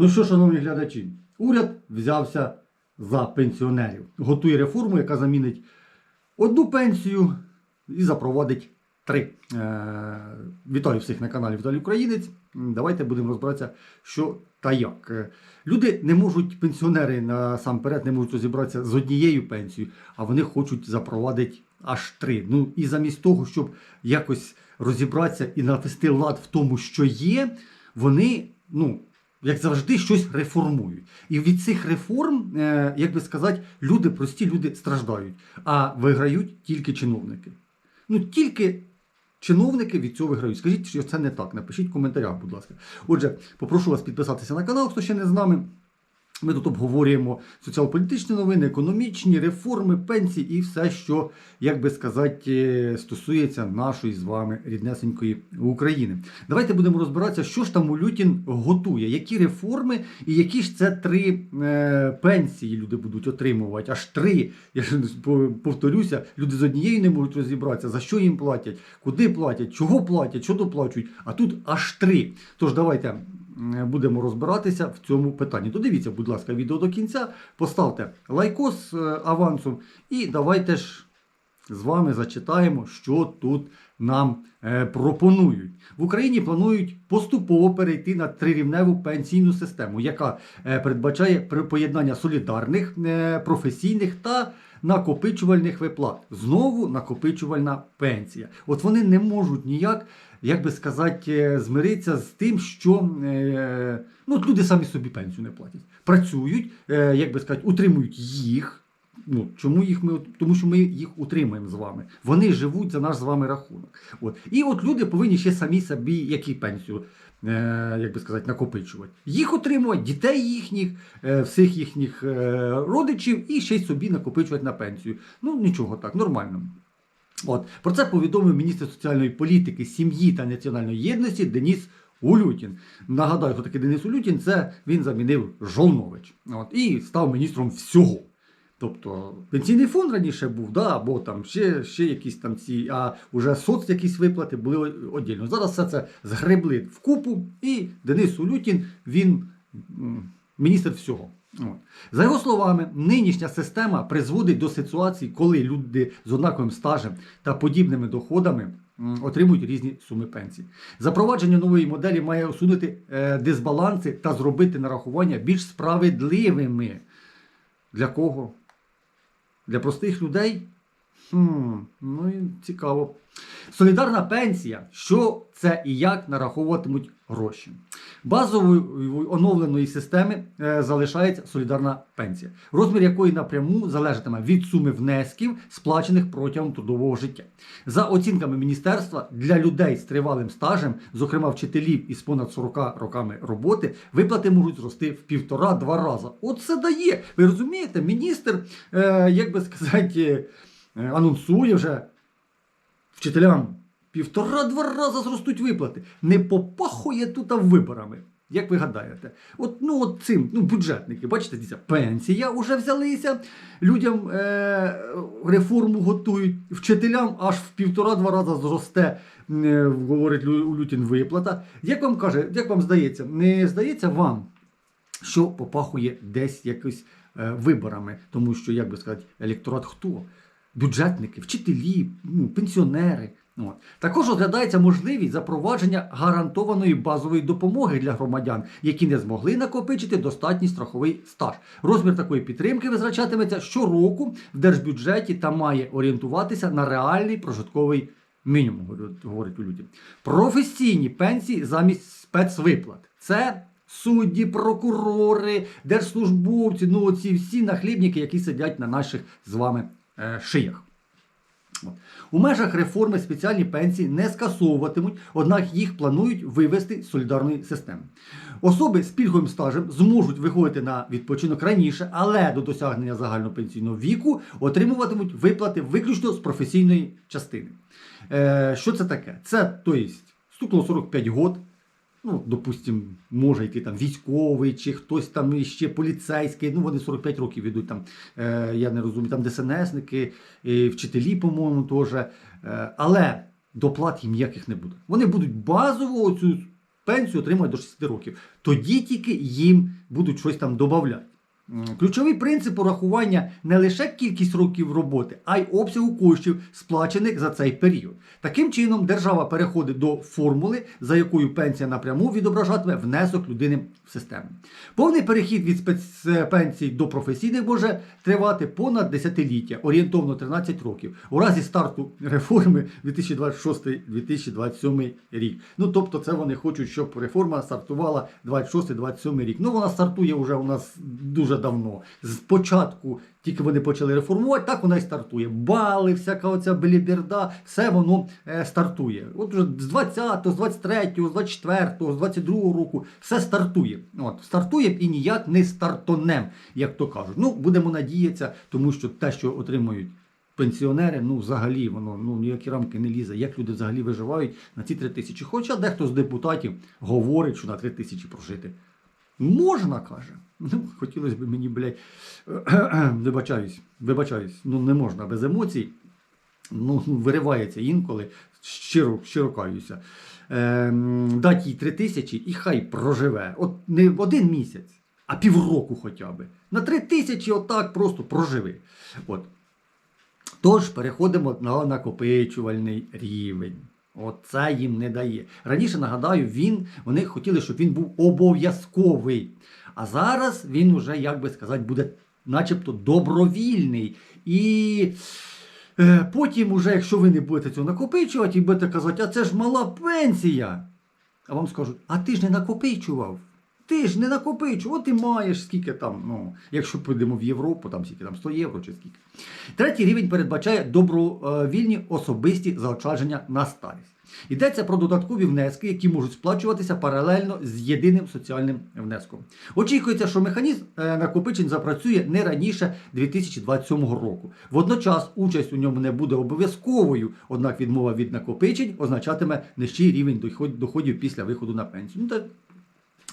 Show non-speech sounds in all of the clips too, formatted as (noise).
Ну що, шановні глядачі, уряд взявся за пенсіонерів. Готує реформу, яка замінить одну пенсію і запровадить три. Е, Вітаю всіх на каналі Віталій Українець. Давайте будемо розбиратися, що та як. Е, Люди не можуть, пенсіонери насамперед не можуть розібратися з однією пенсією, а вони хочуть запровадити аж три. Ну і замість того, щоб якось розібратися і навести лад в тому, що є, вони, ну, як завжди, щось реформують. І від цих реформ, е, як би сказати, люди, прості люди страждають, а виграють тільки чиновники. Ну, тільки чиновники від цього виграють. Скажіть, що це не так. Напишіть в коментарях, будь ласка. Отже, попрошу вас підписатися на канал, хто ще не з нами. Ми тут обговорюємо соціал-політичні новини, економічні реформи, пенсії і все, що, як би сказати, е, стосується нашої з вами ріднесенької України. Давайте будемо розбиратися, що ж там Улютін готує, які реформи і які ж це три е, пенсії люди будуть отримувати. Аж три. Я ж повторюся, люди з однією не можуть розібратися, за що їм платять, куди платять, чого платять, що доплачують. А тут аж три. Тож давайте будемо розбиратися в цьому питанні. Додивіться, будь ласка, відео до кінця, поставте лайкос е, авансом і давайте ж з вами зачитаємо, що тут нам е, пропонують. В Україні планують поступово перейти на трирівневу пенсійну систему, яка е, передбачає поєднання солідарних, е, професійних та накопичувальних виплат. Знову накопичувальна пенсія. От вони не можуть ніяк, як би сказати, змиритися з тим, що ну, люди самі собі пенсію не платять. Працюють, як би сказати, утримують їх. Ну, чому їх ми тому, що ми їх утримуємо з вами. Вони живуть за наш з вами рахунок. От. І от люди повинні ще самі собі які пенсію, е, як би сказати, накопичувати. Їх утримувати, дітей їхніх, е, всіх їхніх е, родичів і ще й собі накопичувати на пенсію. Ну нічого так, нормально. От. Про це повідомив міністр соціальної політики, сім'ї та національної єдності Деніс Улютін. Нагадаю, хто такий Денис Улютін, це він замінив Жолнович. От. І став міністром всього. Тобто пенсійний фонд раніше був, да, або там ще, ще якісь там ці, а вже соц якісь виплати були віддільно. Зараз все це згребли в купу, і Денис Улютін, він міністр всього. От. За його словами, нинішня система призводить до ситуації, коли люди з однаковим стажем та подібними доходами отримують різні суми пенсій. Запровадження нової моделі має усунути е, дисбаланси та зробити нарахування більш справедливими. Для кого? Для простих людей? Хм, ну і цікаво. Солідарна пенсія. Що це і як нараховуватимуть гроші? Базовою оновленої системи е, залишається солідарна пенсія, розмір якої напряму залежатиме від суми внесків, сплачених протягом трудового життя. За оцінками міністерства, для людей з тривалим стажем, зокрема вчителів із понад 40 роками роботи, виплати можуть зрости в півтора-два рази. От це дає. Ви розумієте, міністр, е, як би сказати, е, анонсує вже вчителям півтора-два рази зростуть виплати. Не попахує тут виборами. Як ви гадаєте? От, ну, от цим, ну, бюджетники, бачите, дивіться, пенсія вже взялися, людям е, реформу готують, вчителям аж в півтора-два рази зросте, е, говорить Лю- Лютін, виплата. Як вам каже, як вам здається, не здається вам, що попахує десь якось е, виборами, тому що, як би сказати, електорат хто? Бюджетники, вчителі, ну, пенсіонери. От. Також розглядається можливість запровадження гарантованої базової допомоги для громадян, які не змогли накопичити достатній страховий стаж. Розмір такої підтримки визначатиметься щороку в держбюджеті та має орієнтуватися на реальний прожитковий мінімум, говорить- у люди. Професійні пенсії замість спецвиплат. Це судді, прокурори, держслужбовці, ну оці всі нахлібники, які сидять на наших з вами е, шиях. У межах реформи спеціальні пенсії не скасовуватимуть, однак їх планують вивести з солідарної системи. Особи з пільговим стажем зможуть виходити на відпочинок раніше, але до досягнення загального пенсійного віку отримуватимуть виплати виключно з професійної частини. Е, що це таке? Це, тобто, стукнуло 45 год, ну, допустим, може йти там військовий чи хтось там іще поліцейський, ну вони 45 років йдуть там, е, я не розумію, там ДСНСники, і вчителі, по-моєму, теж. Е, але доплат їм ніяких не буде. Вони будуть базову цю пенсію отримати до 60 років. Тоді тільки їм будуть щось там додавати. Ключовий принцип урахування не лише кількість років роботи, а й обсягу коштів, сплачених за цей період. Таким чином, держава переходить до формули, за якою пенсія напряму відображатиме внесок людини в систему. Повний перехід від спецпенсій до професійних може тривати понад десятиліття, орієнтовно 13 років, у разі старту реформи 2026-2027 рік. Ну тобто, це вони хочуть, щоб реформа стартувала 26-27 рік. Ну вона стартує вже у нас дуже давно. Спочатку тільки вони почали реформувати, так вона і стартує. Бали, всяка оця беліберда, все воно е, стартує. От вже з 20-го, з 23-го, з 24-го, з 22-го року все стартує. От, стартує і ніяк не стартонем, як то кажуть. Ну, будемо надіятися, тому що те, що отримують пенсіонери, ну взагалі воно ну ніякі рамки не лізе. Як люди взагалі виживають на ці 3 тисячі? Хоча дехто з депутатів говорить, що на 3 тисячі прожити. Можна, каже. Ну, хотілося б мені, блядь, (clears throat) вибачаюсь, вибачаюсь, ну не можна без емоцій. Ну, виривається інколи, щиро, щиро каюся. Ем, дать їй три тисячі і хай проживе. От не один місяць, а півроку хоча б. На три тисячі отак просто проживи. От. Тож переходимо на накопичувальний рівень. Оце їм не дає. Раніше, нагадаю, він, вони хотіли, щоб він був обов'язковий. А зараз він вже, як би сказати, буде начебто добровільний. І е, потім, уже, якщо ви не будете цього накопичувати і будете казати, а це ж мала пенсія. А вам скажуть, а ти ж не накопичував. Ти ж не накопичував, от ти маєш скільки там, ну, якщо підемо в Європу, там скільки там 100 євро чи скільки. Третій рівень передбачає добровільні особисті заощадження на старість. Йдеться про додаткові внески, які можуть сплачуватися паралельно з єдиним соціальним внеском. Очікується, що механізм е, накопичень запрацює не раніше 2027 року. Водночас участь у ньому не буде обов'язковою, однак відмова від накопичень означатиме нижчий рівень доходів після виходу на пенсію. Ну,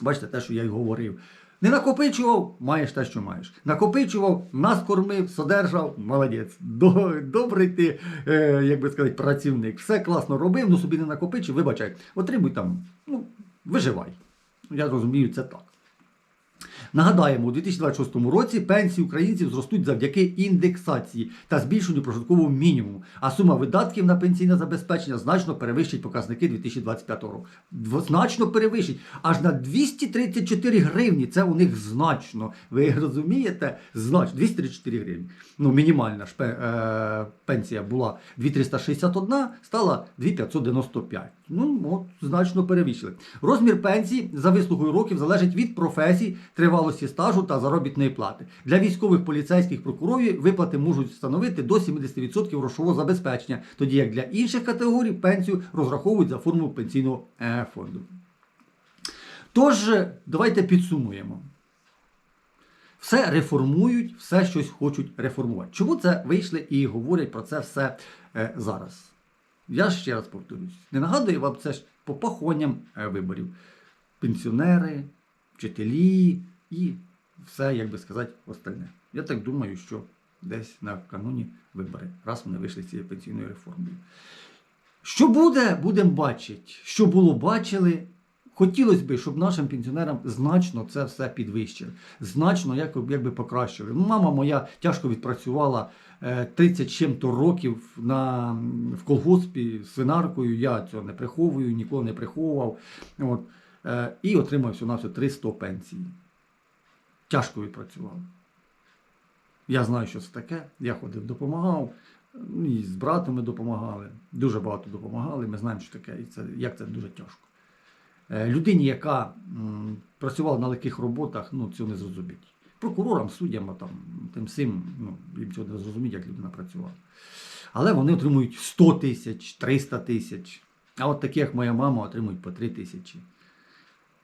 бачите, те, що я й говорив. Не накопичував, маєш те, що маєш. Накопичував, нас кормив, содержав, молодець. Добрий ти, е, як би сказати, працівник. Все класно робив, ну собі не накопичив, вибачай, отримуй там, ну, виживай. Я розумію, це так. Нагадаємо, у 2026 році пенсії українців зростуть завдяки індексації та збільшенню прожиткового мінімуму, а сума видатків на пенсійне забезпечення значно перевищить показники 2025 року. Значно перевищить. Аж на 234 гривні. Це у них значно. Ви розумієте? Значно. 234 гривні. Ну, мінімальна ж е, пенсія була 2361, стала 2595. Ну, от, значно перевищили. Розмір пенсії за вислугою років залежить від професій, тривалості стажу та заробітної плати. Для військових поліцейських прокурорів виплати можуть становити до 70% грошового забезпечення, тоді як для інших категорій пенсію розраховують за формулою пенсійного е, фонду. Тож, давайте підсумуємо. Все реформують, все щось хочуть реформувати. Чому це вийшли і говорять про це все е, зараз? Я ще раз повторюсь, не нагадую вам це ж по пахонням е, виборів. Пенсіонери, вчителі і все, як би сказати, остальне. Я так думаю, що десь на кануні вибори, раз вони вийшли з цією пенсійною реформою. Що буде, будемо бачити. Що було, бачили. Хотілося б, щоб нашим пенсіонерам значно це все підвищили, значно як, якби покращили. Ну, Мама моя тяжко відпрацювала е, 30 чим-то років на, в колгоспі з свинаркою. Я цього не приховую, ніколи не приховував. От, е, і отримав всього на все 300 пенсій. Тяжко відпрацював. Я знаю, що це таке. Я ходив, допомагав. Ну, І з братом ми допомагали. Дуже багато допомагали. Ми знаємо, що таке, і це, як це дуже тяжко. Е, Людині, яка м, працювала на легких роботах, ну цього не зрозуміть. Прокурорам, суддям, там, тим всім, ну, їм цього не зрозуміть, як людина працювала. Але вони отримують 100 тисяч, 300 тисяч. А от такі, як моя мама, отримують по 3 тисячі.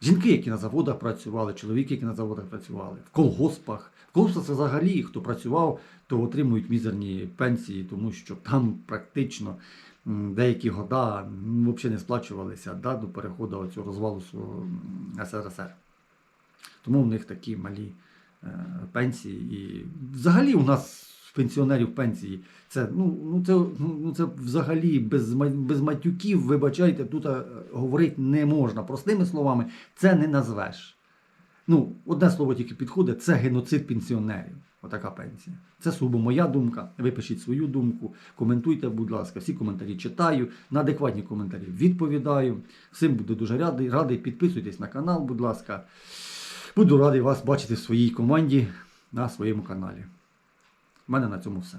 Жінки, які на заводах працювали, чоловіки, які на заводах працювали, в колгоспах. В колгоспах це взагалі, хто працював, то отримують мізерні пенсії, тому що там практично деякі года взагалі не сплачувалися да, до переходу цього розвалу СРСР. Тому в них такі малі е, пенсії. І взагалі у нас пенсіонерів пенсії. Це, ну, ну, це, ну, ну, це взагалі без, без матюків, вибачайте, тут е, говорити не можна. Простими словами, це не назвеш. Ну, одне слово тільки підходить, це геноцид пенсіонерів. Отака пенсія. Це сугубо моя думка. Ви пишіть свою думку, коментуйте, будь ласка. Всі коментарі читаю. На адекватні коментарі відповідаю. Всім буду дуже радий. радий. Підписуйтесь на канал, будь ласка. Буду радий вас бачити в своїй команді на своєму каналі. У мене на цьому все.